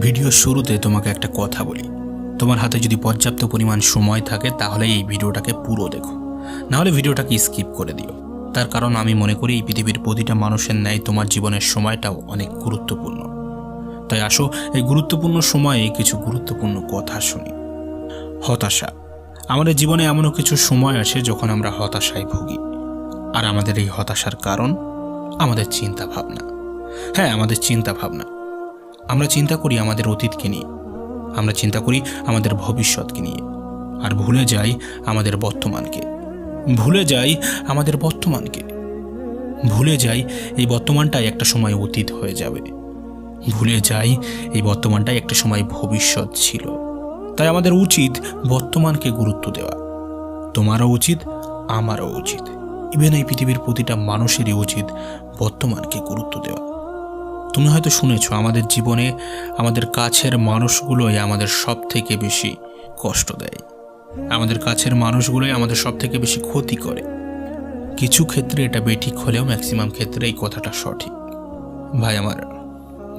ভিডিওর শুরুতে তোমাকে একটা কথা বলি। তোমার হাতে যদি পর্যাপ্ত পরিমাণ সময় থাকে তাহলে এই ভিডিওটাকে পুরো দেখো। নাহলে ভিডিওটাকে স্কিপ করে দিও। তার কারণ আমি মনে করি, এই পৃথিবীর প্রতিটা মানুষের ন্যায় তোমার জীবনের সময়টাও অনেক গুরুত্বপূর্ণ। তাই আসো, এই গুরুত্বপূর্ণ সময়ে কিছু গুরুত্বপূর্ণ কথা শুনি। হতাশা। আমাদের জীবনে এমনও কিছু সময় আসে যখন আমরা হতাশায় ভুগি। আর আমাদের এই হতাশার কারণ আমাদের চিন্তা ভাবনা হ্যাঁ আমাদের চিন্তা ভাবনা আমরা চিন্তা করি আমাদের অতীতকে নিয়ে। আমরা চিন্তা করি আমাদের ভবিষ্যৎকে নিয়ে। আর ভুলে যাই আমাদের বর্তমানকে। ভুলে যাই আমাদের বর্তমানকে। ভুলে যাই এই বর্তমানটাই একটা সময় অতীত হয়ে যাবে। ভুলে যাই এই বর্তমানটাই একটা সময় ভবিষ্যৎ ছিল। তাই আমাদের উচিত বর্তমানকে গুরুত্ব দেওয়া। তোমারও উচিত, আমারও উচিত। ইভেন এই পৃথিবীর প্রতিটা মানুষেরই উচিত বর্তমানকে গুরুত্ব দেওয়া। তুমি হয়তো শুনেছ, আমাদের জীবনে আমাদের কাছের মানুষগুলোই আমাদের সব থেকে বেশি কষ্ট দেয়। আমাদের কাছের মানুষগুলোই আমাদের সব থেকে বেশি ক্ষতি করে। কিছু ক্ষেত্রে এটা বেঠিক হলেও ম্যাক্সিমাম ক্ষেত্রে এই কথাটা সঠিক। ভাই আমার,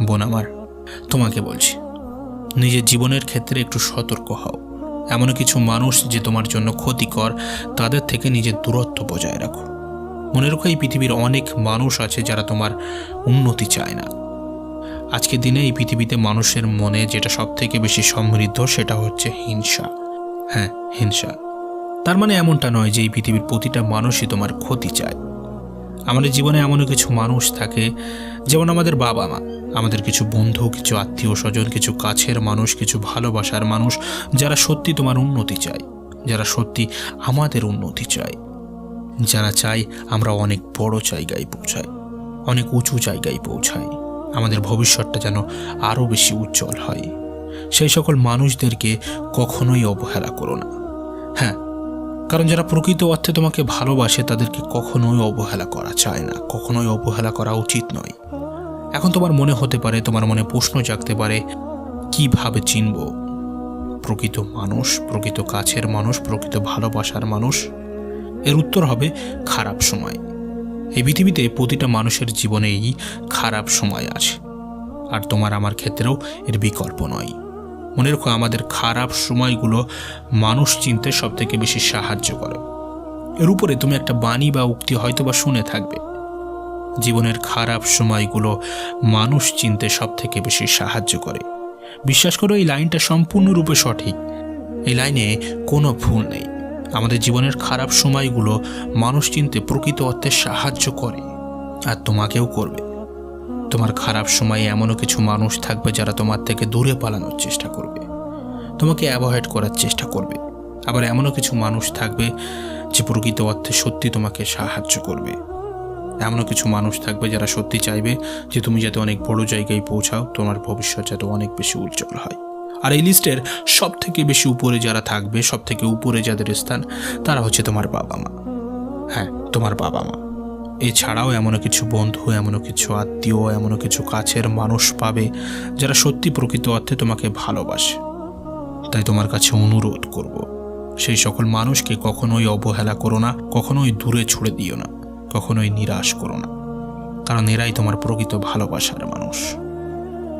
বোন আমার, তোমাকে বলছি, নিজের জীবনের ক্ষেত্রে একটু সতর্ক হও। এমন কিছু মানুষ যে তোমার জন্য ক্ষতিকর, তাদের থেকে নিজের দূরত্ব বজায় রাখো। মনে রেখো এই পৃথিবীর অনেক মানুষ আছে যারা তোমার উন্নতি চায় না। আজকের দিনে এই পৃথিবীতে মানুষের মনে যেটা সব থেকে বেশি সমৃদ্ধ সেটা হচ্ছে হিংসা। হ্যাঁ হিংসা। তার মানে এমনটা নয় যে এই পৃথিবীর প্রতিটা মানুষই তোমার ক্ষতি চায়। আমাদের জীবনে এমনও কিছু মানুষ থাকে, যেমন আমাদের বাবা মা। আমাদের কিছু বন্ধু, কিছু আত্মীয় স্বজন, কিছু কাছের মানুষ, কিছু ভালোবাসার মানুষ, যারা সত্যি তোমার উন্নতি চায়, যারা সত্যি আমাদের উন্নতি চায়। যারা চায় আমরা অনেক বড় জায়গায় পৌঁছাই, অনেক উঁচু জায়গায় পৌঁছাই। আমাদের ভবিষ্যৎটা যেন আরও বেশি উজ্জ্বল হয়। সেই সকল মানুষদেরকে কখনোই অবহেলা করো না। হ্যাঁ কারণ যারা প্রকৃত অর্থে তোমাকে ভালোবাসে, তাদেরকে কখনোই অবহেলা করা চায় না। কখনোই অবহেলা করা উচিত নয়। এখন তোমার মনে হতে পারে, তোমার মনে প্রশ্ন জাগতে পারে, কীভাবে চিনব? প্রকৃত মানুষ, প্রকৃত কাছের মানুষ, প্রকৃত ভালোবাসার মানুষ? এর উত্তর হবে খারাপ সময়। এই পৃথিবীতে প্রতিটা মানুষের জীবনেই খারাপ সময় আছে। আর তোমার আমার ক্ষেত্রেও এর বিকল্প নয়। মনে রেখো আমাদের খারাপ সময়গুলো মানুষ চিনতে সব থেকে বেশি সাহায্য করে। এর উপরে তুমি একটা বাণী বা উক্তি হয়তো বা শুনে থাকবে। জীবনের খারাপ সময়গুলো মানুষ চিনতে সব থেকে বেশি সাহায্য করে। বিশ্বাস করো, এই লাইনটা সম্পূর্ণরূপে সঠিক। এই লাইনে কোনো ভুল নেই। আমাদের জীবনের খারাপ সময়গুলো মানুষ চিনতে প্রকৃত অর্থে সাহায্য করে আর তোমাকেও করবে। তোমার খারাপ সময়ে এমনও কিছু মানুষ থাকবে যারা তোমার থেকে দূরে পালানোর চেষ্টা করবে। তোমাকে অ্যাভয়েড করার চেষ্টা করবে। আবার এমনও কিছু মানুষ থাকবে যে প্রকৃত অর্থে সত্যি তোমাকে সাহায্য করবে। এমনও কিছু মানুষ থাকবে যারা সত্যি চাইবে যে তুমি যাতে অনেক বড় জায়গায় পৌঁছাও, তোমার ভবিষ্যৎ যাতে অনেক বেশি উজ্জ্বল হয়। আর এই লিস্টের সব থেকে বেশি উপরে যারা থাকবে সব থেকে উপরে যাদের স্থান, তারা হচ্ছে তোমার বাবা মা। হ্যাঁ তোমার বাবা মা। এছাড়াও এমনও কিছু বন্ধু, এমনও কিছু আত্মীয়, এমনও কিছু কাছের মানুষ পাবে যারা সত্যি প্রকৃত অর্থে তোমাকে ভালোবাসে। তাই তোমার কাছে অনুরোধ করব, সেই সকল মানুষকে কখনোই অবহেলা করো না, কখনোই দূরে ছুড়ে দিও না, কখনোই নিরাশ করো না। কারণ এরাই তোমার প্রকৃত ভালোবাসার মানুষ।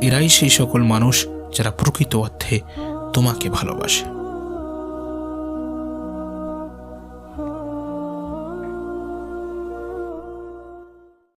এরাই সেই সকল মানুষ যারা প্রকৃত অর্থে তোমাকে ভালোবাসে।